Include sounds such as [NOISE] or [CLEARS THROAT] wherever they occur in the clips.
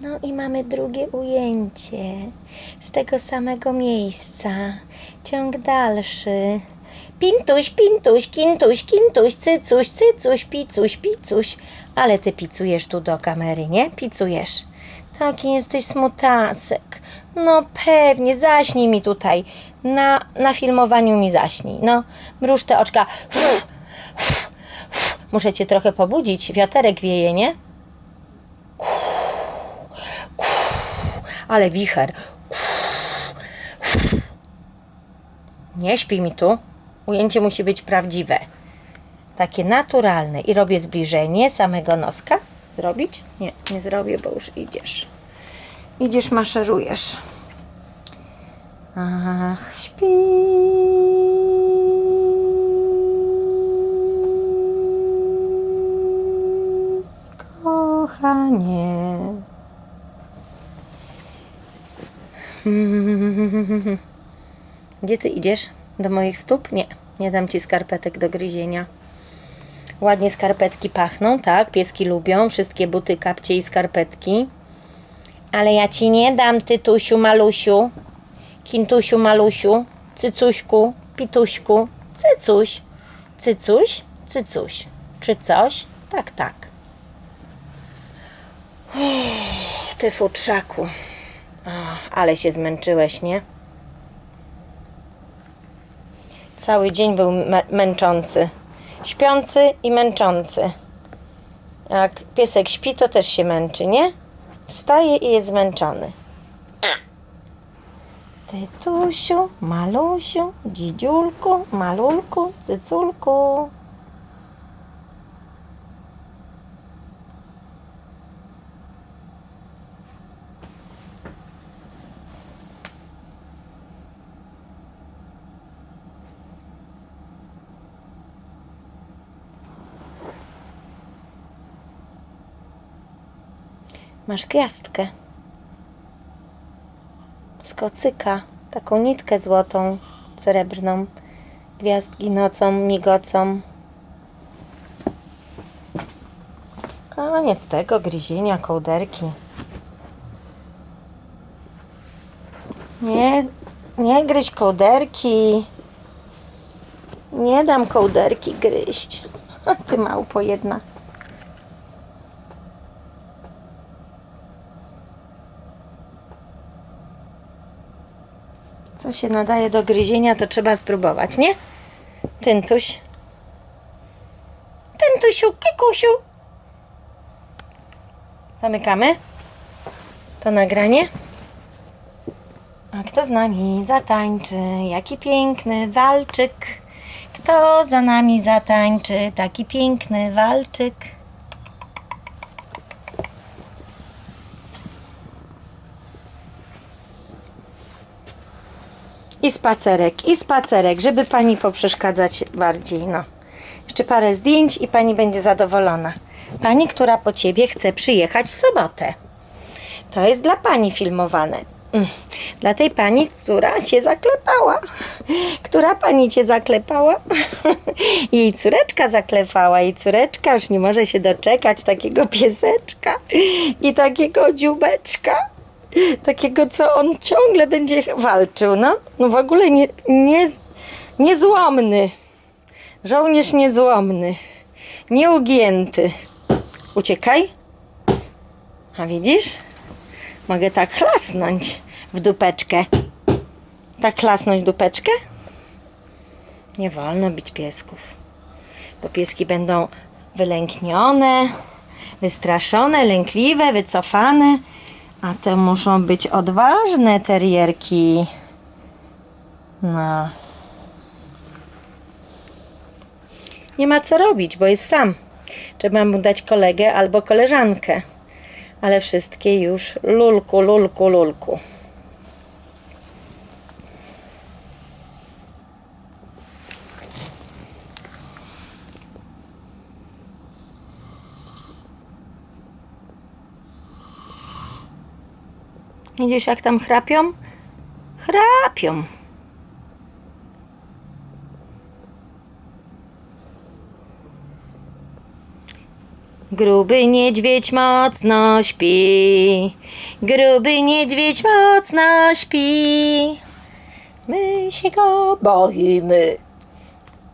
No i mamy drugie ujęcie z tego samego miejsca. Ciąg dalszy. Pintuś, pintuś, kintuś, kintuś, cycuś, cycuś, picuś, picuś. Ale ty picujesz tu do kamery, nie? Picujesz. Taki jesteś smutasek. No pewnie, zaśnij mi tutaj. Na, na filmowaniu mi zaśnij. No, mruż te oczka. Muszę cię trochę pobudzić. Wiaterek wieje, nie? Ale wicher. Nie śpi mi tu. Ujęcie musi być prawdziwe. Takie naturalne. I robię zbliżenie samego noska. Zrobić? Nie, nie zrobię, bo już idziesz. Idziesz, maszerujesz. Ach, śpi. Kochanie. [LAUGHS] Gdzie ty idziesz? Do moich stóp? Nie, nie dam ci skarpetek do gryzienia. Ładnie skarpetki pachną, tak? Pieski lubią wszystkie buty, kapcie i skarpetki. Ale ja ci nie dam, tytusiu, malusiu, kintusiu, malusiu, cycuśku, pituśku, cycuś, cycuś, cycuś. Czy coś? Tak, tak. Uff, Ty futrzaku. Ale się zmęczyłeś, nie? Cały dzień był mę- męczący. Śpiący i męczący. Jak piesek śpi, to też się męczy, nie? Wstaje i jest zmęczony. Tytusiu, malusiu, dzidziulku, malulku, cyculku. Masz gwiazdkę z kocyka, taką nitkę złotą, srebrną. Gwiazdki nocą migocą. Koniec tego gryzienia kołderki. Nie, nie gryź kołderki. Nie dam kołderki gryźć. [LAUGHS] Ty małpo jedna. Co się nadaje do gryzienia, to trzeba spróbować, nie? Tyntuś. Tyntusiu, kikusiu. Zamykamy to nagranie. A kto z nami zatańczy? Jaki piękny walczyk. Kto za nami zatańczy? Taki piękny walczyk. I spacerek, i spacerek, żeby pani poprzeszkadzać bardziej. No. Jeszcze parę zdjęć i pani będzie zadowolona. Pani, która po ciebie chce przyjechać w sobotę. To jest dla pani filmowane. Mm. Dla tej pani, która cię zaklepała. Która pani cię zaklepała? [LAUGHS] Jej córeczka zaklepała. Jej córeczka już nie może się doczekać takiego pieseczka i takiego dziubeczka. Takiego, co on ciągle będzie walczył, no. No w ogóle nie, nie, niezłomny. Żołnierz niezłomny. Nieugięty. Uciekaj. A widzisz? Mogę tak chlasnąć w dupeczkę. Tak chlasnąć dupeczkę? Nie wolno bić piesków. Bo pieski będą wylęknione, wystraszone, lękliwe, wycofane. A te muszą być odważne terierki. No. Nie ma co robić, bo jest sam. Trzeba mu dać kolegę albo koleżankę. Ale wszystkie już lulku, lulku, lulku. Widzisz jak tam chrapią? Chrapią. Gruby niedźwiedź mocno śpi. Gruby niedźwiedź mocno śpi. My się go boimy.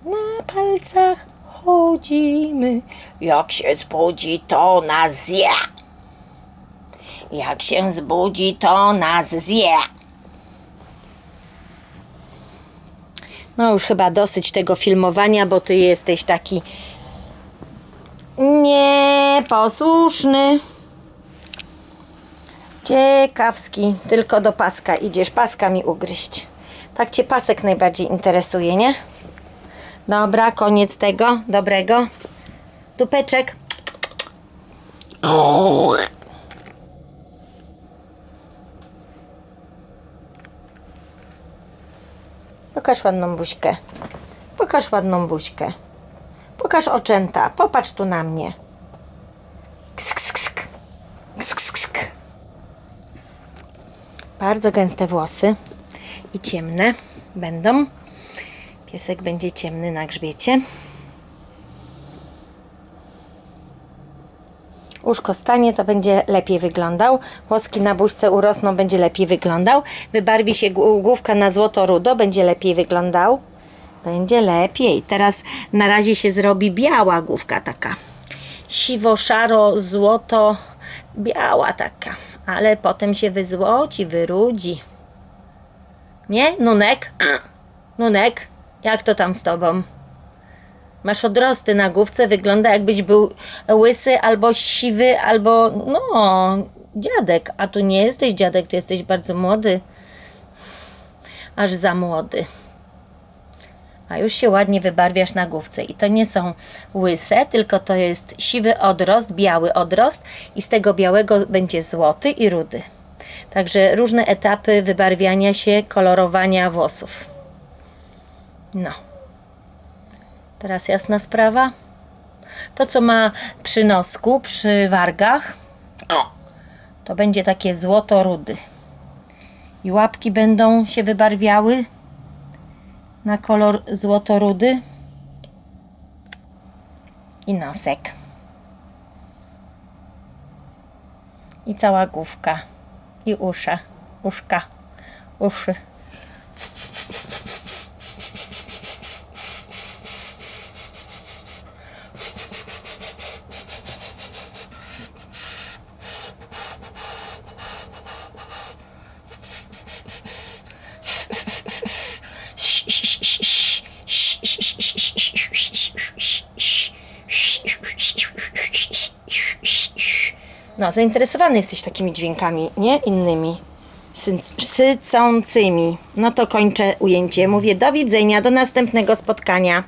Na palcach chodzimy. Jak się zbudzi, to nas zje. Jak się zbudzi, to nas zje. No już chyba dosyć tego filmowania, bo ty jesteś taki nieposłuszny. Ciekawski, tylko do paska idziesz, paska mi ugryźć. Tak cię pasek najbardziej interesuje, nie? Dobra, koniec tego dobrego. Dupeczek. Pokaż ładną buźkę. Pokaż ładną buźkę. Pokaż oczęta. Popatrz tu na mnie. Ksk, ksk. Bardzo gęste włosy i ciemne będą. Piesek będzie ciemny na grzbiecie. Uszko stanie, to będzie lepiej wyglądał. Włoski na buźce urosną, będzie lepiej wyglądał. Wybarwi się głó- główka na złoto-rudo, będzie lepiej wyglądał. Będzie lepiej. Teraz na razie się zrobi biała główka taka. Siwo, szaro, złoto, biała taka. Ale potem się wyzłoci, wyrudzi. Nie? Nunek? [CLEARS THROAT] Nunek? Jak to tam z tobą? Masz odrosty na główce, wygląda jakbyś był łysy, albo siwy, albo no, dziadek. A tu nie jesteś dziadek, ty jesteś bardzo młody. Aż za młody. A już się ładnie wybarwiasz na główce. I to nie są łyse, tylko to jest siwy odrost, biały odrost i z tego białego będzie złoty i rudy. Także różne etapy wybarwiania się, kolorowania włosów. No. Teraz jasna sprawa. To, co ma przy nosku, przy wargach, to będzie takie złoto-rudy. I łapki będą się wybarwiały na kolor złoto-rudy. I nosek. I cała główka. I usza. Uszka. Uszy. No, zainteresowany jesteś takimi dźwiękami, nie? Innymi. Syc- Sycącymi. No to kończę ujęcie. Mówię do widzenia, do następnego spotkania.